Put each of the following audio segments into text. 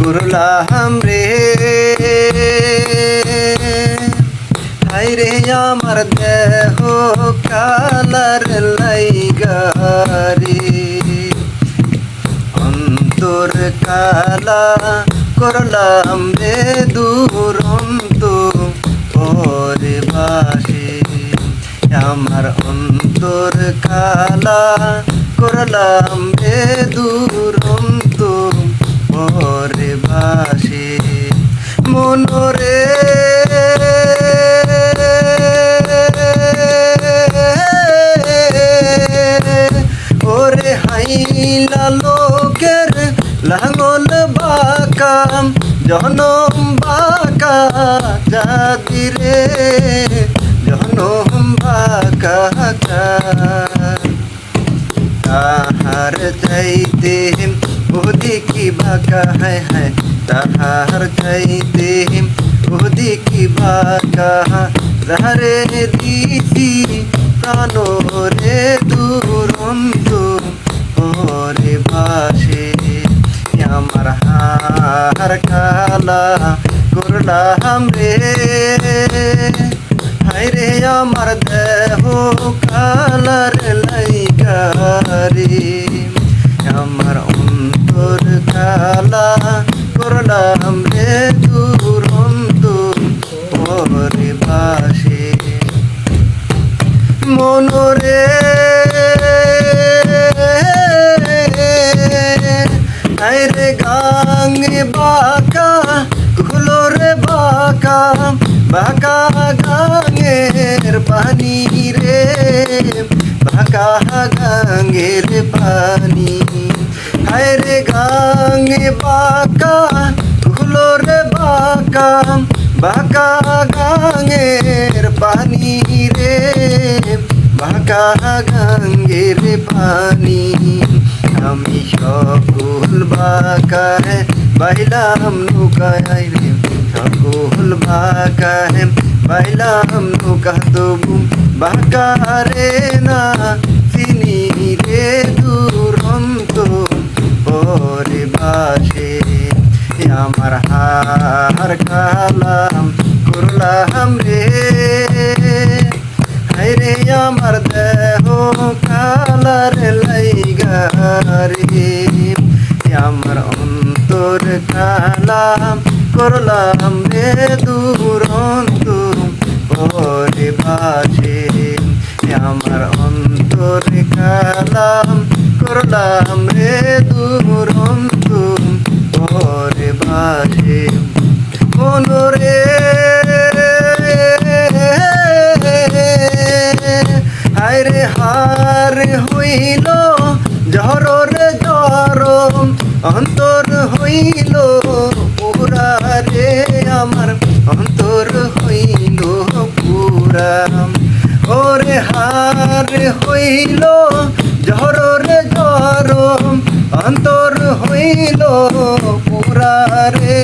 করলাম রে। হাইরে আমার দেহ কালার লাইগারে অন্তর কালা করলাম রে দুরন্ত ওরে বাসে। আমার অন্তর কালা করলাম রে দুরন্ত হাইলা লোকের লাঙ্গল বাকাম, জনম বাকা জাতিরে, জনম বাকা তাহার চাইতে ওদি কি বাকা, হায় হায়, তাহার চাইতে ওদি কি বাকা। ধারে দিছি প্রাণ রে দুরন্ত হার খালা করলাম রে। হাইরে আমার দেহ কালার লাইগারে আমার অন্তর খালা করলাম রে। বাঁকা গাঙ্গের পানি হায়রে গাঙ্গে বাঁকা গুলো রে বাঁকা বাঁকা গাঙ্গের পানি রে বাঁকা গাঙ্গের পানি আমি সকল বাঁকায় বাইলাম নৌকায় রে সকল বাঁকায় বাইলাম নৌকা তবু বাঁকা রে না চিনি রে দুরন্ত পরে বাসে আমার হার কালাম করলাম রে। হাইরে আমার দেহ কালার লাইগারে আমার অন্তর কালাম করলাম রে দুরন্ত পরে বাসে আমার অন্তর কালাম করলাম রে দুরন্ত পরে বাসে মনরে। হায়রে হার হইল জহরর জরম অন্তর হইল পুরা রে আমার, অন্তর হইল হার হইল, জহরর জরম অন্তর হইল পুরা রে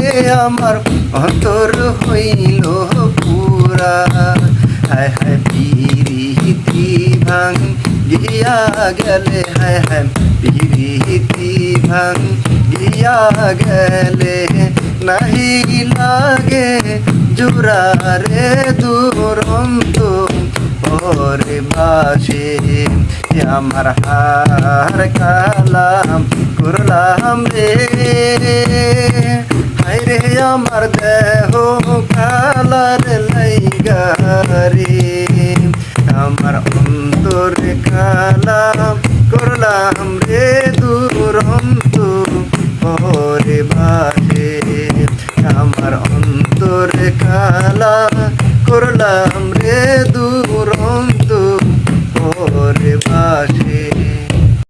আমার অন্তর হইল, পুরা। হায় হায় পিরিতি ভাঙ গিয়া গেলে, হায় হায় পিরিতি ভাঙ গিয়া গেলে নাহি লাগে জুরা রে দুরন্ত। ওরে বাসে। আমার হার কালাম, করলাম রে। হাইরে আমার দেহ কালার লাইগারে আমার অন্তর কালাম, করলাম